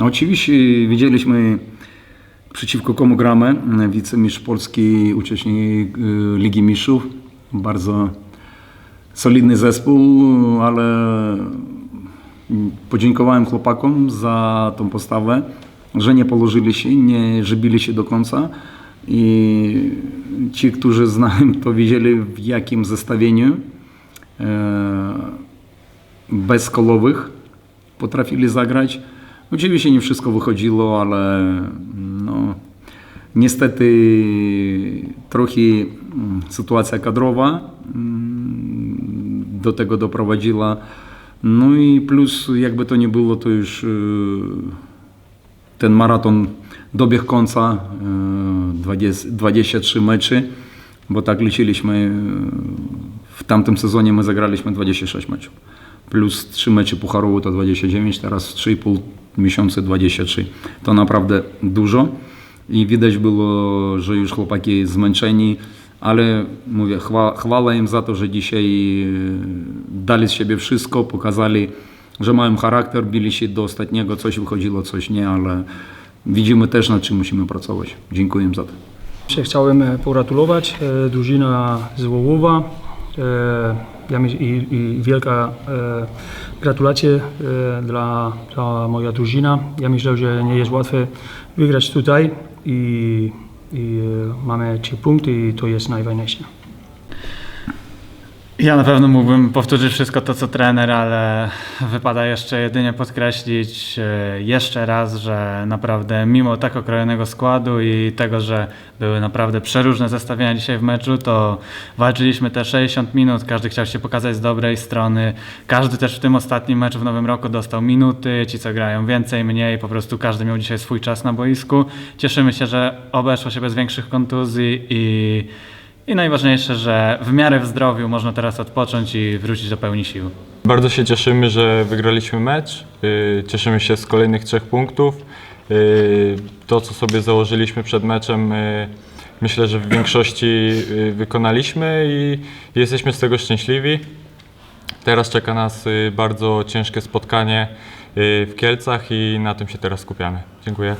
Oczywiście widzieliśmy przeciwko komu gramy. Wicemistrz Polski, uczestnik y, Ligi Mistrzów. Bardzo solidny zespół, ale podziękowałem chłopakom za tą postawę, że nie położyli się, nie żebili się do końca. I ci, którzy znają, to widzieli w jakim zestawieniu e, bez kolowych potrafili zagrać. Oczywiście nie wszystko wychodziło, ale no, niestety trochę mm, sytuacja kadrowa mm, do tego doprowadziła. No i plus jakby to nie było, to już y, ten maraton dobiegł końca, y, 20, 23 mecze, bo tak liczyliśmy, y, w tamtym sezonie my zagraliśmy 26 meczów. Plus 3 mecze pucharowe to 29, teraz w 3,5 miesiące 23. To naprawdę dużo i widać było, że już chłopaki zmęczeni, ale mówię, chwa, im za to, że dzisiaj y, dali z siebie wszystko, pokazali, że mają charakter, bili się do ostatniego, coś wychodziło, coś nie, ale widzimy też nad czym musimy pracować. Dziękuję za to. Chciałem e, pogratulować e, drużyna z Łowowa. E, i, I wielka gratulacje dla, dla moja drużyna. Ja myślę, że nie jest łatwe wygrać tutaj i, i mamy trzy punkty i to jest najważniejsze. Ja na pewno mógłbym powtórzyć wszystko to, co trener, ale wypada jeszcze jedynie podkreślić e, jeszcze raz, że naprawdę mimo tak okrojonego składu i tego, że były naprawdę przeróżne zestawienia dzisiaj w meczu, to walczyliśmy te 60 minut, każdy chciał się pokazać z dobrej strony, każdy też w tym ostatnim meczu w Nowym Roku dostał minuty, ci co grają więcej, mniej, po prostu każdy miał dzisiaj swój czas na boisku. Cieszymy się, że obeszło się bez większych kontuzji i i najważniejsze, że w miarę w zdrowiu można teraz odpocząć i wrócić do pełni sił. Bardzo się cieszymy, że wygraliśmy mecz. Yy, Cieszymy się z kolejnych trzech punktów. Yy, To, co sobie założyliśmy przed meczem, yy, myślę, że w większości wykonaliśmy i jesteśmy z tego szczęśliwi. Teraz czeka nas bardzo ciężkie spotkanie w Kielcach i na tym się teraz skupiamy. Dziękuję.